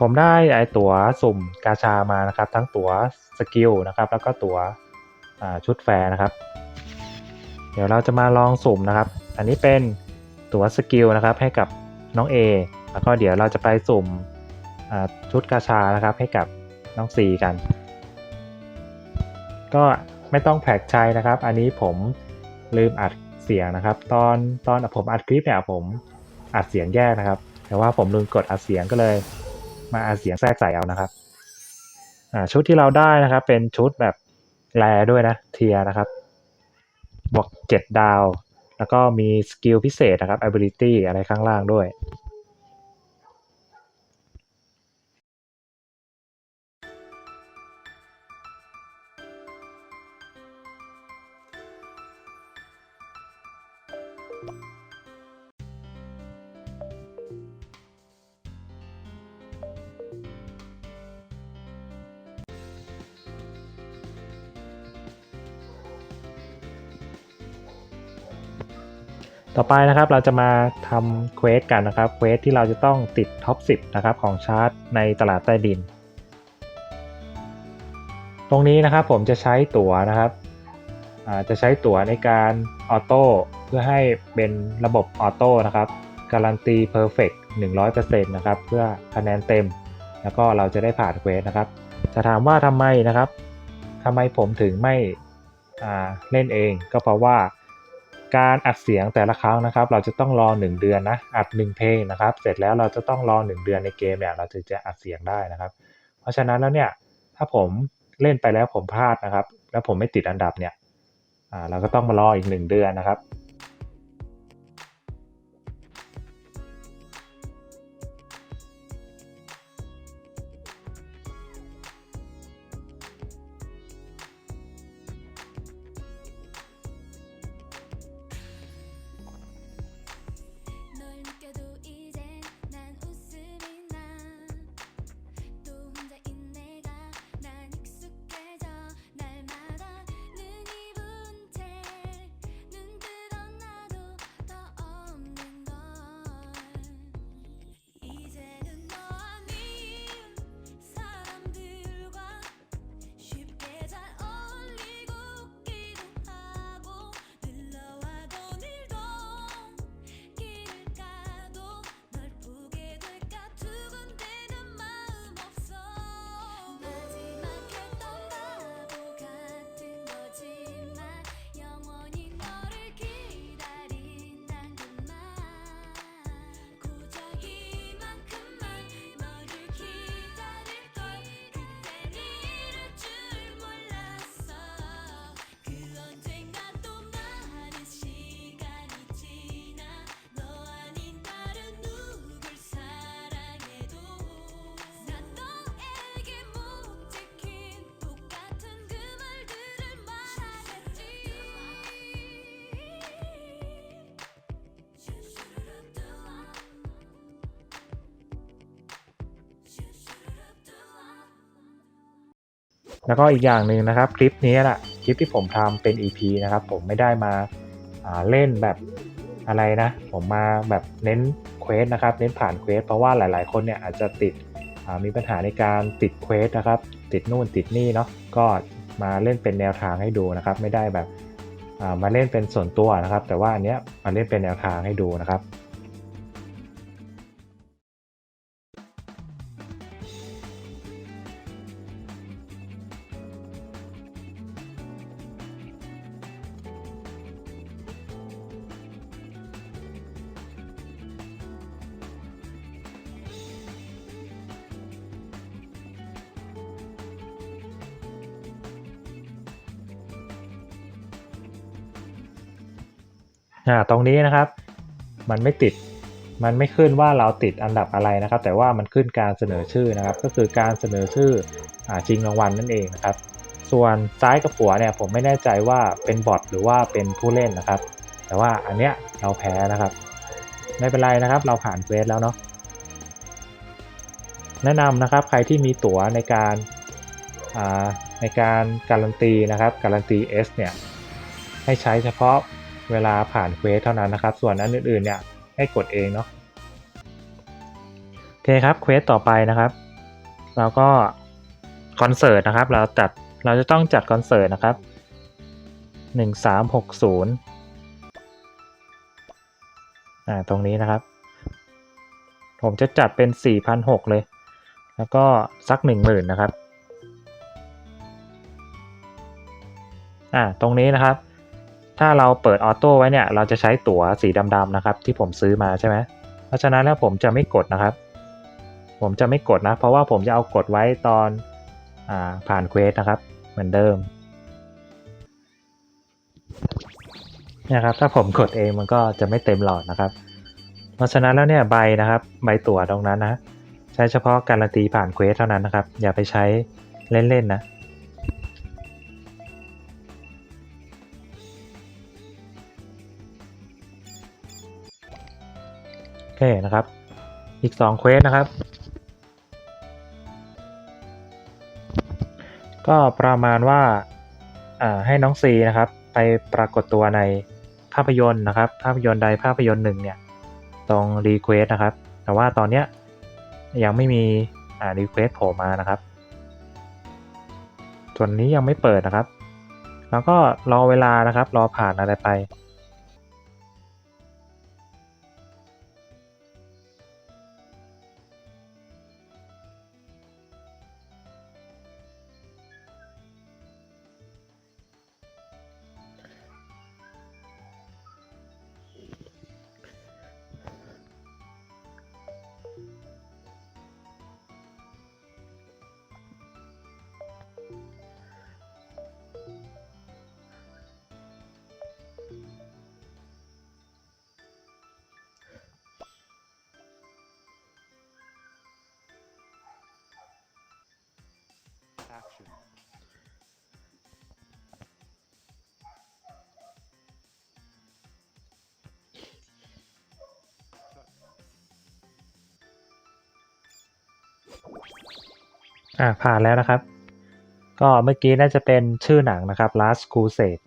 ผมได้ไอตั๋วสุ่มกาชามานะครับ ทั้งตั๋วสกิลนะครับ แล้วก็ตั๋วชุดแฟร์นะครับ เดี๋ยวเราจะมาลองสุ่มนะครับ อันนี้เป็นตั๋วสกิลนะครับให้กับน้อง A แล้วก็เดี๋ยวเราจะไปสุ่มชุดกาชานะครับให้กับน้อง C กัน ก็ไม่ต้องแผลกใจนะครับ อันนี้ผมลืมอัดเสียงนะครับ ตอนตอนผมอัดคลิปเนี่ยผมอัดเสียงแยกนะครับ แต่ว่าผมลืมกดอัดเสียงก็เลย มาอาเสียงแทรกใส่เอานะครับ อ่าชุดที่เราได้นะครับ เป็นชุดแบบแรด้วยนะเทียนะครับ บวกเจ็ดดาว แล้วก็มีสกิลพิเศษนะครับ ability อะไรข้างล่างด้วย ต่อไปนะครับเราจะมาทำเควสกันนะครับเควสที่เราจะต้องติดท็อป 10 นะครับของชาร์ตในตลาดใต้ดิน ตรงนี้นะครับผมจะใช้ตั๋วนะครับจะใช้ตั๋วในการออโต้เพื่อให้เป็นระบบออโต้นะครับการันตีเพอร์เฟกต์100%นะครับเพื่อคะแนนเต็ม แล้วก็เราจะได้ผ่านเควสนะครับ จะถามว่าทำไมนะครับทำไมผมถึงไม่เล่นเอง ก็เพราะว่า การอัดเสียงแต่ละครั้งนะครับ เราจะต้องรอ 1 เดือนนะ อัด 1 เพลงนะครับ เสร็จแล้วเราจะต้องรอ 1 เดือนในเกมเนี่ยเราถึงจะอัดเสียงได้นะครับ เพราะฉะนั้นแล้วเนี่ยถ้าผมเล่นไปแล้วผมพลาดนะครับ แล้วผมไม่ติดอันดับเนี่ยอ่าเราก็ต้องมารออีก 1 เดือนนะครับ แล้วก็อีกอย่างหนึ่งนะครับคลิปนี้แหละคลิปที่ผมทำเป็น EP นะครับ ผมไม่ได้มาาเล่นแบบอะไรนะ ผมมาแบบเน้นเควสนะครับ เน้นผ่านเควสเพราะว่าหลาย ๆ คนเนี่ยอาจจะติดมีปัญหาในการติดเควสนะครับ ติดนู่นติดนี่เนาะก็มาเล่นเป็นแนวทางให้ดูนะครับ ไม่ได้แบบามาเล่นเป็นส่วนตัวนะครับ แต่ว่าอันเนี้ยมาเล่นเป็นแนวทางให้ดูนะครับ อ่าตรงนี้นะครับ มันไม่ติดมันไม่ขึ้นว่าเราติดอันดับอะไรนะครับ แต่ว่ามันขึ้นการเสนอชื่อนะครับ ก็คือการเสนอชื่ออชิงรางวัลนั่นเองนะครับ ส่วนซ้ายกับขวาเนี่ยผมไม่แน่ใจว่าเป็นบอทหรือว่าเป็นผู้เล่นนะครับ แต่ว่าอันเนี้ยเราแพ้นะครับ ไม่เป็นไรนะครับ เราผ่านเควสแล้วเนาะแนะนำนะครับใครที่มีตั๋วในการในการการันตีนะครับการันตี S เนี่ยให้ใช้เฉพาะ เวลาผ่านเควสเท่านั้นนะครับ ส่วนอันอื่นๆเนี่ยให้กดเองเนาะโอเคครับเควสต่อไปนะครับ เราก็คอนเสิร์ตนะครับ เราจัดเราจะต้องจัดคอนเสิร์ตนะครับหนึ่งสามหกศูนย์อ่าตรงนี้นะครับ ผมจะจัดเป็นสี่พันหกเลย แล้วก็สักหนึ่งหมื่นนะครับอ่าตรงนี้นะครับ ถ้าเราเปิดออโต้ไว้เนี่ย เราจะใช้ตั๋วสีดำๆนะครับ ที่ผมซื้อมาใช่ไหมเพราะฉะนั้นแล้วผมจะไม่กดนะครับ ผมจะไม่กดนะ เพราะว่าผมจะเอากดไว้ตอนอผ่านเควสนะครับ เหมือนเดิมนี่ยครับ ถ้าผมกดเองมันก็จะไม่เต็มหลอดนะครับ เพราะฉะนั้นแล้วเนี่ยใบนะครับ ใบตั๋วตรงนั้นนะ ใช้เฉพาะการันตีผ่านเควสเท่านั้นนะครับ อย่าไปใช้เล่นๆนะ นะครับ อีก2เควสนะครับ ก็ประมาณว่าให้น้องซีนะครับ ไปปรากฏตัวในภาพยนตร์นะครับ ภาพยนตร์ใดภาพยนตร์หนึ่งเนี่ย ตรงรีเควสนะครับ แต่ว่าตอนเนี้ยยังไม่มีรีเควสโผล่มานะครับ ส่วนนี้ยังไม่เปิดนะครับ แล้วก็รอเวลานะครับ รอผ่านอะไรไป อ่าผ่านแล้วนะครับ ก็เมื่อกี้น่าจะเป็นชื่อหนังนะครับ Last Crusade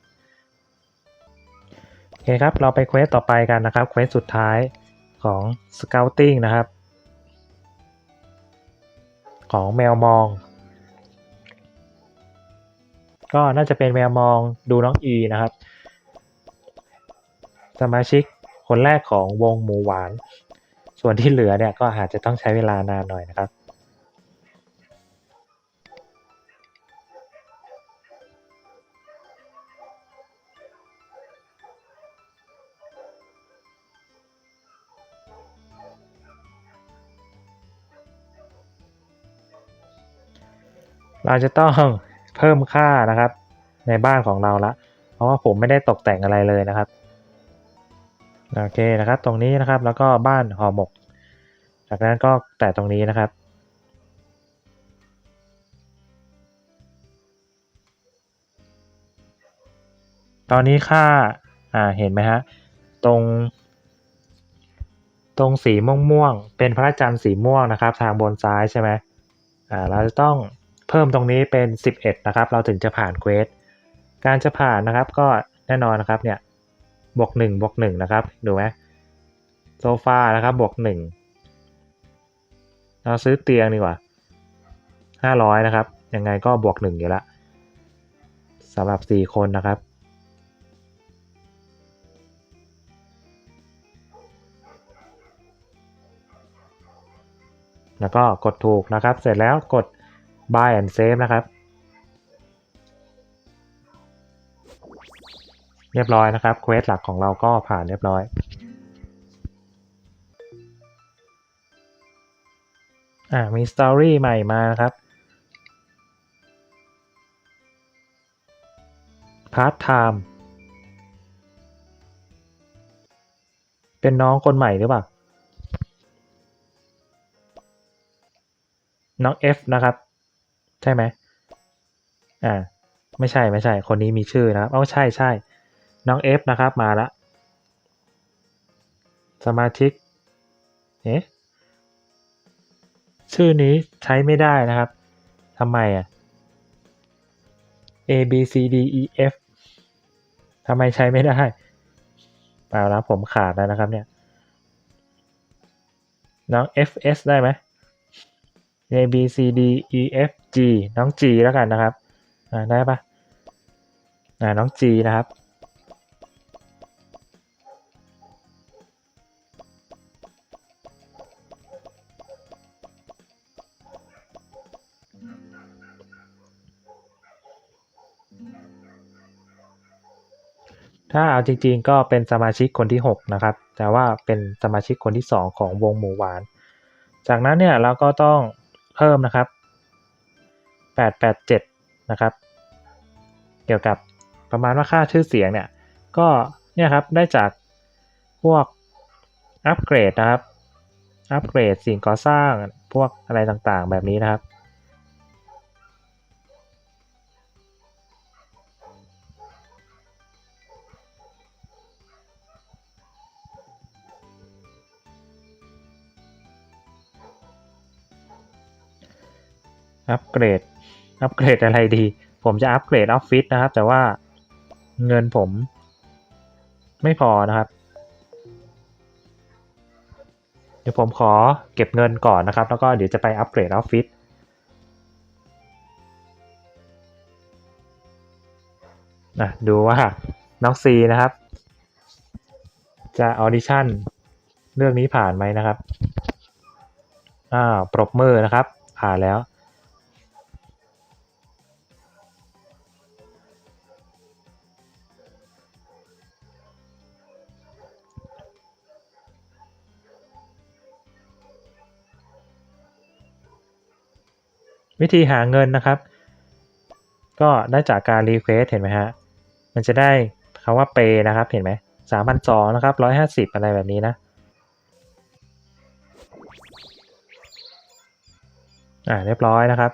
โอเคครับ เราไปเควสต่อไปกันนะครับ เควสสุดท้ายของ Scouting นะครับ ของแมวมอง ก็น่าจะเป็นแมวมองดูน้องอีนะครับ สมาชิกคนแรกของวงหมูหวาน ส่วนที่เหลือเนี่ยก็อาจจะต้องใช้เวลานานหน่อยนะครับ เราจะต้องเพิ่มค่านะครับ ในบ้านของเราละ เพราะว่าผมไม่ได้ตกแต่งอะไรเลยนะครับโอเคนะครับ ตรงนี้นะครับแล้วก็บ้านห่อหมก จากนั้นก็แตะตรงนี้นะครับตอนนี้ค่า อ่า เห็นไหมฮะ ตรง ตรงสีม่วงๆเป็นพระจันทร์สีม่วงนะครับ ทางบนซ้ายใช่ไหมอ่า เราจะต้อง เพิ่มตรงนี้เป็น 11 นะครับ เราถึงจะผ่านเควส การจะผ่านนะครับก็แน่นอนนะครับเนี่ยบวกหนึ่งบวกหนึ่งนะครับดูไหมโซฟานะครับบวกหนึ่งเราซื้อเตียงดีกว่าห้าร้อยนะครับ ยังไงก็บวกหนึ่งอยู่ละสำหรับสี่คนนะครับแล้วก็กดถูกนะครับ เสร็จแล้วกด buy and save นะครับ เรียบร้อยนะครับเควสหลักของเราก็ผ่านเรียบร้อย อ่ามีสตอรี่ใหม่มานะครับพาร์ทไทม์เป็นน้องคนใหม่หรือเปล่า น้อง F นะครับ ใช่ไหมอ่าไม่ใช่ไม่ใช่ คนนี้มีชื่อนะครับอ๋อใช่ใช่น้อง F นะครับมาละสมาชิกเอ๊ะชื่อนี้ใช้ไม่ได้นะครับทำไมอะ A B C D E F ทำไมใช้ไม่ได้เปล่าแล้วผมขาดแล้วนะครับเนี่ย น้อง F S ได้ไหม A B C D E F G น้อง G แล้วกันนะครับได้ปะอ่าน้อง G นะครับถ้าเอาจริงๆก็เป็นสมาชิกคนที่ 6 นะครับ แต่ว่าเป็นสมาชิกคนที่ 2 ของวงหมูหวาน จากนั้นเนี่ยเราก็ต้อง เพิ่มนะครับ 887 นะครับ เกี่ยวกับประมาณว่าค่าชื่อเสียงเนี่ย ก็เนี่ยครับได้จากพวกอัปเกรดนะครับ อัปเกรดสิ่งก่อสร้างพวกอะไรต่างๆ แบบนี้นะครับ อัปเกรด อัปเกรดอะไรดี ผมจะอัปเกรดออฟฟิศนะครับ แต่ว่าเงินผม ไม่พอนะครับ เดี๋ยวผมขอเก็บเงินก่อนนะครับ แล้วก็เดี๋ยวจะไปอัปเกรดออฟฟิศนะดูว่าน้องซีนะครับ จะออดิชั่นเรื่องนี้ผ่านไหมนะครับอ้าปรบมือนะครับ ผ่านแล้ว วิธีหาเงินนะครับ ก็ได้จากการรีเควสเห็นไหมฮะ มันจะได้คำว่า pay นะครับเห็นไหมสามพันสองนะครับร้อยห้าสิบอะไรแบบนี้นะอ่าเรียบร้อยนะครับ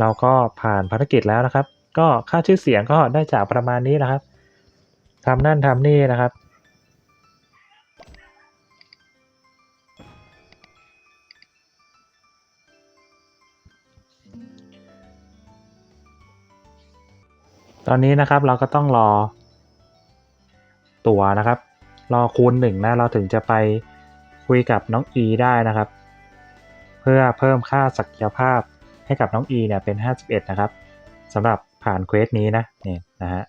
เราก็ผ่านภารกิจแล้วนะครับ ก็ค่าชื่อเสียงก็ได้จากประมาณนี้นะครับทำนั่นทำนี่นะครับ ตอนนี้นะครับเราก็ต้องรอ ตั๋วนะครับ รอคูณหนึ่งนะเราถึงจะไปคุยกับน้องอีได้นะครับ เพื่อเพิ่มค่าศักยภาพให้กับน้องอีเนี่ยเป็น 51 นะครับสำหรับผ่านเควสนี้นะนี่นะฮะ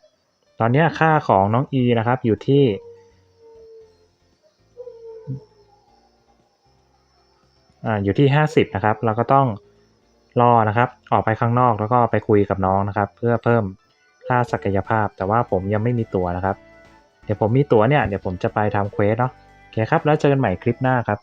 ตอนนี้ค่าของน้องอีนะครับอยู่ที่อ่าอยู่ที่ 50 นะครับ เราก็ต้องรอนะครับ ออกไปข้างนอกแล้วก็ไปคุยกับน้องนะครับ เพื่อเพิ่ม ค่าศักยภาพ แต่ว่าผมยังไม่มีตั๋วนะครับ เดี๋ยวผมมีตั๋วเนี่ยเดี๋ยวผมจะไปทำเควสเนาะโอเคครับ แล้วเจอกันใหม่คลิปหน้าครับ